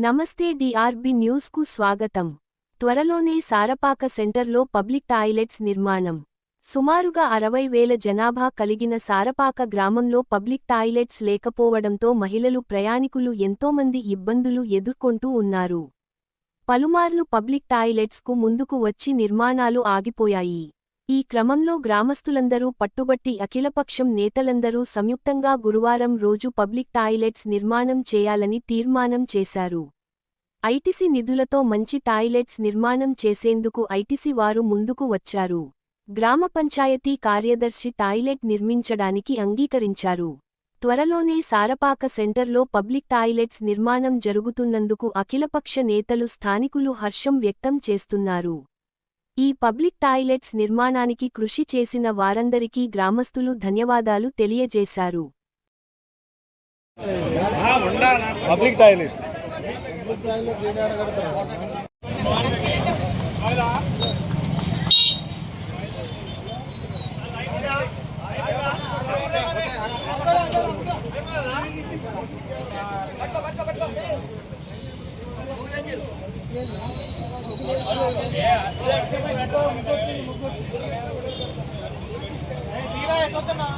నమస్తే డిఆర్బి న్యూస్కు స్వాగతం. త్వరలోనే సారపాక సెంటర్లో పబ్లిక్ టాయిలెట్స్ నిర్మాణం. సుమారుగా అరవై వేల జనాభా కలిగిన సారపాక గ్రామంలో పబ్లిక్ టాయిలెట్స్ లేకపోవడంతో మహిళలు ప్రయాణికులు ఎంతోమంది ఇబ్బందులు ఎదుర్కొంటూ ఉన్నారు. పలుమార్లు పబ్లిక్ టాయిలెట్స్కు ముందుకు వచ్చి నిర్మాణాలు ఆగిపోయాయి. ఈ క్రమంలో గ్రామస్తులందరూ పట్టుబట్టి అఖిలపక్షం నేతలందరూ సంయుక్తంగా గురువారం రోజు పబ్లిక్ టాయిలెట్స్ నిర్మాణం చేయాలని తీర్మానం చేశారు. ఐటిసి నిధులతో మంచి టాయిలెట్స్ నిర్మాణం చేసేందుకు ఐటిసి వారు ముందుకు వచ్చారు. గ్రామ పంచాయతీ కార్యదర్శి టాయిలెట్ నిర్మించడానికి అంగీకరించారు. త్వరలోనే సారపాక సెంటర్లో పబ్లిక్ టాయిలెట్స్ నిర్మాణం జరుగుతున్నందుకు అఖిలపక్ష నేతలు స్థానికులు హర్షం వ్యక్తం చేస్తున్నారు. ఈ పబ్లిక్ టాయిలెట్స్ నిర్మాణానికి కృషి చేసిన వారందరికీ గ్రామస్తులు ధన్యవాదాలు తెలియజేశారు. Public toilet. తీరా ఎక్కొస్తున్నా